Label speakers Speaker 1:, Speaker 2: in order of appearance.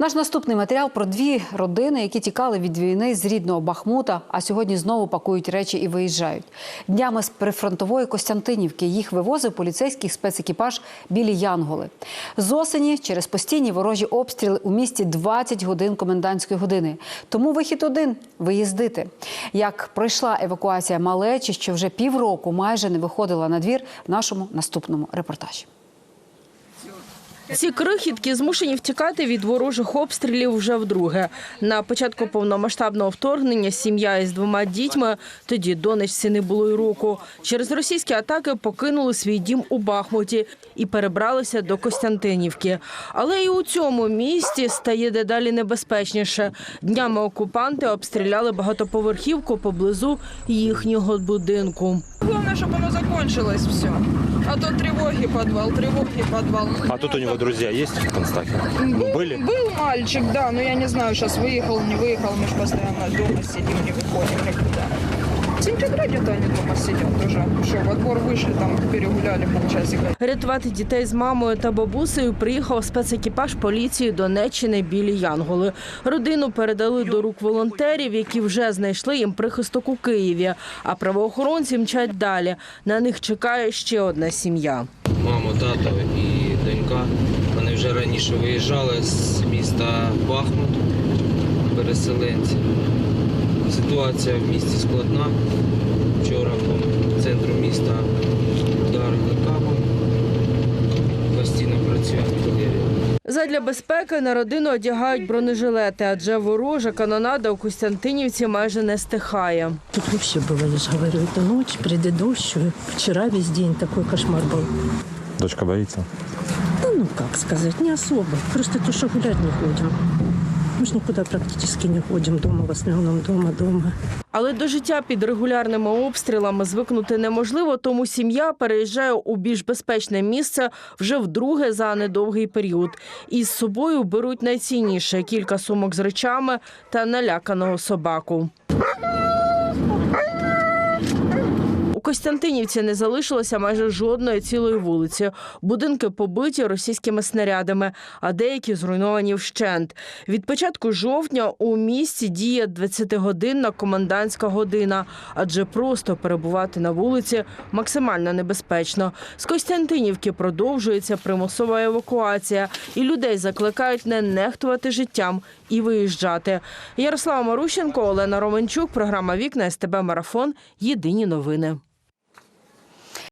Speaker 1: Наш наступний матеріал про дві родини, які тікали від війни з рідного Бахмута, а сьогодні знову пакують речі і виїжджають. Днями з прифронтової Костянтинівки їх вивозив поліцейський спецекіпаж білі Янголи. З осені через постійні ворожі обстріли у місті 20 годин комендантської години. Тому вихід один виїздити. Як пройшла евакуація малечі, що вже півроку майже не виходила на двір в нашому наступному репортажі.
Speaker 2: Ці крихітки змушені втікати від ворожих обстрілів вже вдруге. На початку повномасштабного вторгнення сім'я із двома дітьми, тоді донечці не було й року, через російські атаки покинули свій дім у Бахмуті і перебралися до Костянтинівки. Але і у цьому місті стає дедалі небезпечніше. Днями окупанти обстріляли багатоповерхівку поблизу їхнього будинку.
Speaker 3: Главное, чтобы оно закончилось все. А то тревоги подвал, тревоги подвал.
Speaker 4: А тут у него друзья есть в Констахе? Были?
Speaker 3: Был мальчик, да, но я не знаю, сейчас выехал, не выехал, мы же постоянно дома сидим, не выходим никуда. В сентябре где-то они дома сидят уже. Что, во двор вышли, там перегуляли полчасика.
Speaker 2: Рятувати дітей з мамою та бабусею приїхав спецекіпаж поліції Донеччини білі Янголи. Родину передали до рук волонтерів, які вже знайшли їм прихисток у Києві. А правоохоронці мчать далі. На них чекає ще одна сім'я.
Speaker 5: Мамо, тато і донька. Вони вже раніше виїжджали з міста Бахмут, переселенці. Ситуація в місті складна. Вчора по центру міста вдарили кабом. Постійно працює артилерія.
Speaker 2: Задля безпеки на родину одягають бронежилети, адже ворожа канонада у Костянтинівці майже не стихає.
Speaker 6: Тут вообще было, я же говорю, эту ночь, предыдущую, вчера весь день такой кошмар был.
Speaker 4: Дочка боится?
Speaker 6: Да ну как сказать, не особо. Просто то, что гулять не ходим. Мы ж нікуди практично не ходимо дома, в основному дома, дома.
Speaker 2: Але до життя під регулярними обстрілами звикнути неможливо, тому сім'я переїжджає у більш безпечне місце вже вдруге за недовгий період. Із собою беруть найцінніше кілька сумок з речами та наляканого собаку. У Костянтинівці не залишилося майже жодної цілої вулиці. Будинки побиті російськими снарядами, а деякі зруйновані вщент. Від початку жовтня у місті діє 20-годинна комендантська година, адже просто перебувати на вулиці максимально небезпечно. З Костянтинівки продовжується примусова евакуація, і людей закликають не нехтувати життям і виїжджати. Ярослава Марущенко, Олена Романчук, програма Вікна СТБ Марафон. Єдині новини.